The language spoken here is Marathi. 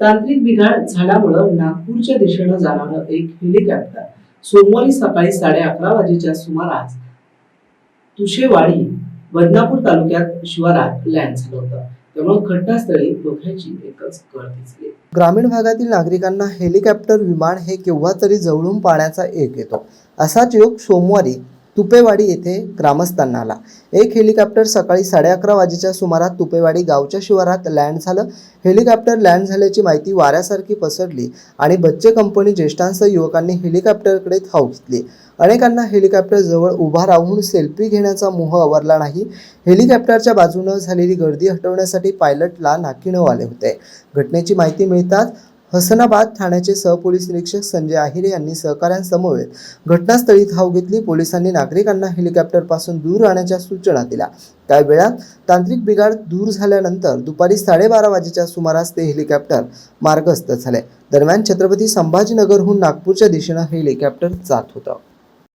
तांत्रिक बिघाड झाल्यामुळं नागपूरच्या दिशेनं जाणारं एक हेलिकॉप्टर सोमवारी सकाळी साडे अकरा वाजेच्या सुमारास तुशेवाडी बदनापूर तालुक्यात शिवारात लँड झालं होतं. त्यामुळे घटनास्थळी डोक्याची एकच कळ दिसली. ग्रामीण भागातील नागरिकांना हेलिकॉप्टर विमान हे केव्हा तरी जवळून पाण्याचा एक येतो. असाच योग सोमवारी तुपेवाडी येथे ग्रामस्थांना आला एक हेलिकॉप्टर सकाळी साडे अकरा वाजेच्या सुमारात तुपेवाडी गावच्या शिवारात लँड झालं. हेलिकॉप्टर लँड झाल्याची माहिती वाऱ्यासारखी पसरली आणि बच्चे कंपनी ज्येष्ठांसह युवकांनी हेलिकॉप्टरकडे धाव घेतली. अनेकांना हेलिकॉप्टर जवळ उभा राहून सेल्फी घेण्याचा मोह आवरला नाही. हेलिकॉप्टरच्या बाजूनं झालेली गर्दी हटवण्यासाठी पायलटला नाकीनऊ आले होते. घटनेची माहिती मिळताच हसनाबाद ठाण्याचे सहपोलीस निरीक्षक संजय आहिरे यांनी सहकाऱ्यांसमवेत घटनास्थळी धाव घेतली. पोलिसांनी नागरिकांना हेलिकॉप्टरपासून दूर राहण्याच्या सूचना दिल्या. काही वेळात तांत्रिक बिघाड दूर झाल्यानंतर दुपारी साडेबारा वाजेच्या सुमारास ते हेलिकॉप्टर मार्गस्थ झाले. दरम्यान छत्रपती संभाजीनगरहून नागपूरच्या दिशेनं हेलिकॉप्टर जात होतं.